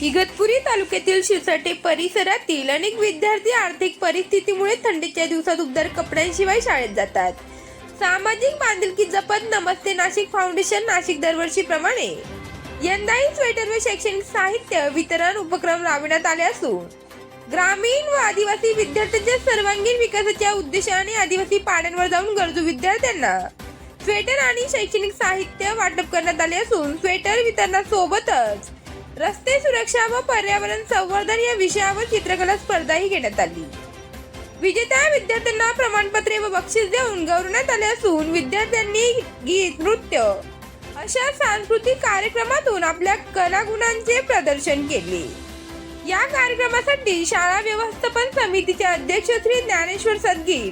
इगतपुरी तालुक्यातील शिरसाटे परिसरातील अनेक विद्यार्थी आर्थिक परिस्थितीमुळे थंडीच्या दिवसात उबदार कपड्यांशिवाय शाळेत जातात. सामाजिक बांधिलकी जपत नमस्ते नाशिक फाउंडेशन नाशिक दरवर्षीप्रमाणे यंदाही स्वेटर व शैक्षणिक साहित्य वितरण उपक्रम राबविण्यात आले असून ग्रामीण व आदिवासी विद्यार्थ्यांच्या सर्वांगीण विकासाच्या उद्देशाने आदिवासी पाड्यांवर जाऊन गरजू विद्यार्थ्यांना स्वेटर आणि शैक्षणिक साहित्य वाटप करण्यात आले असून स्वेटर वितरणासोबतच रस्ते सुरक्षा व पर्यावरण संवर्धन या विषयावर चित्रकला स्पर्धाही घेण्यात आली. विजेत्या विद्यार्थ्यांना प्रमाणपत्रे व बक्षीस देऊन गौरवण्यात आले असून विद्यार्थ्यांनी गीत नृत्य अशा सांस्कृतिक कार्यक्रमातून आपल्या कलागुणांचे प्रदर्शन केले. या कार्यक्रमासाठी शाळा व्यवस्थापन समितीचे अध्यक्ष श्री ज्ञानेश्वर सदगीर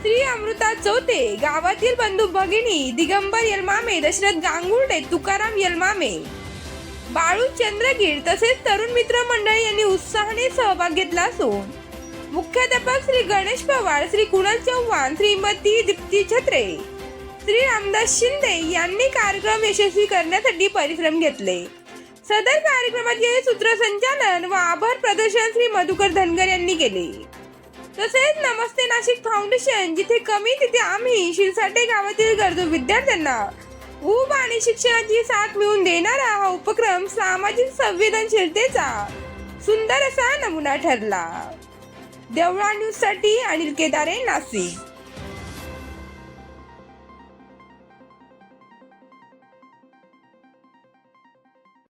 श्री अमृता चौथे गावातील बंधू भगिनी दिगंबर यलमामे दशरथ गांगुर्डे तुकाराम यलमामे बाळू चंद्रगीर तसेच तरुण मित्र मंडळी यांनी उत्साहाने सहभाग घेतला असून मुख्याध्यापक श्री गणेश पवार श्री कुणाल चव्हाण श्रीमती दीप्ती छत्रे श्री रामदास शिंदे यांनी कार्यक्रम यशस्वी करण्यासाठी परिश्रम घेतले. सदर कार्यक्रमाचे सूत्रसंचालन व आभार प्रदर्शन श्री मधुकर धनगर यांनी केले. तसेच नमस्ते नाशिक फाउंडेशन जिथे कमी तिथे आम्ही शिरसाटे गावातील गरजू विद्यार्थ्यांना ऊब आणि शिक्षणाची साथ मिळून देणारा हा उपक्रम सामाजिक संवेदनशीलतेचा सुंदर असा नमुना ठरला. देवळा न्यूजसाठी अनिल केदारे नाशिक.